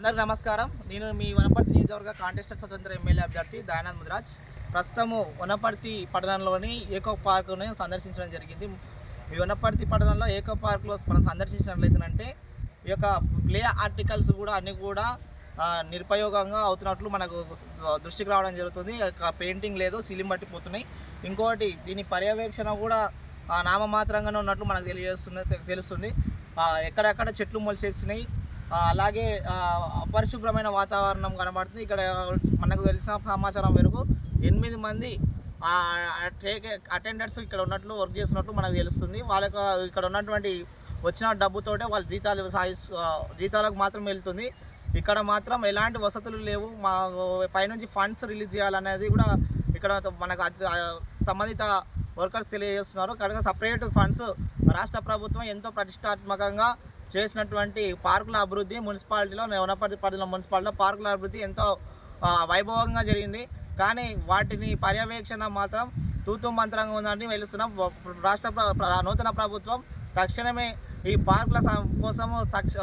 అందరికీ నమస్కారం. నేను మీ వనపర్తి నియోజకవర్గ కాంటెస్ట్ స్వతంత్ర ఎమ్మెల్యే అభ్యర్థి దయానంద్ ముద్రాజ్ ప్రస్తుతము వనపర్తి పట్టణంలోని ఏకో పార్క్ను సందర్శించడం జరిగింది. ఈ వనపర్తి పట్టణంలో ఏకో పార్క్లో మనం సందర్శించినట్లయితేనంటే ఈ యొక్క ప్లే ఆర్టికల్స్ కూడా అన్నీ కూడా నిరుపయోగంగా అవుతున్నట్లు మనకు దృష్టికి రావడం జరుగుతుంది. పెయింటింగ్ లేదు సీలింగ్ పట్టిపోతున్నాయి ఇంకోటి దీని పర్యవేక్షణ కూడా నామమాత్రంగానే ఉన్నట్లు మనకు తెలియజేస్తుంది తెలుస్తుంది. ఎక్కడెక్కడ చెట్లు మొలిచేసినాయి అలాగే అపరిశుభ్రమైన వాతావరణం కనబడుతుంది. ఇక్కడ మనకు తెలిసిన సమాచారం మేరకు ఎనిమిది మంది టేక్ అటెండర్స్ ఇక్కడ ఉన్నట్లు వర్క్ చేస్తున్నట్లు మనకు తెలుస్తుంది. వాళ్ళకు ఇక్కడ ఉన్నటువంటి వచ్చిన డబ్బుతోటే వాళ్ళ జీతాలు సాయి జీతాలకు మాత్రం వెళ్తుంది. ఇక్కడ మాత్రం ఎలాంటి వసతులు లేవు. మా పైనుంచి ఫండ్స్ రిలీజ్ చేయాలనేది కూడా ఇక్కడ మనకు సంబంధిత వర్కర్స్ తెలియజేస్తున్నారు. కనుక సపరేట్ ఫండ్స్ రాష్ట్ర ప్రభుత్వం ఎంతో ప్రతిష్టాత్మకంగా చేసినటువంటి పార్కుల అభివృద్ధి మున్సిపాలిటీలో వనపర్తి పరిధిలో మున్సిపాలిటీలో పార్కుల అభివృద్ధి ఎంతో వైభవంగా జరిగింది. కానీ వాటిని పర్యవేక్షణ మాత్రం తూతు మంత్రంగా ఉందని వెలుస్తున్నాం. రాష్ట్ర నూతన ప్రభుత్వం తక్షణమే ఈ పార్కుల సం- కోసము తక్ష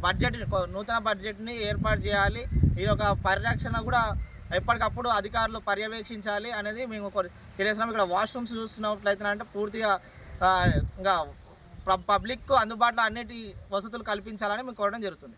బడ్జెట్ నూతన బడ్జెట్ని ఏర్పాటు చేయాలి. ఈ యొక్క పరిరక్షణ కూడా ఎప్పటికప్పుడు అధికారులు పర్యవేక్షించాలి అనేది మేము తెలియజేస్తున్నాం. ఇక్కడ వాష్రూమ్స్ చూస్తున్నట్లయితే అంటే పూర్తిగా ఇంకా పబ్లిక్ అందుబాటులో అన్నిటి వసతులు కల్పించాలని మేము కోరడం జరుగుతుంది.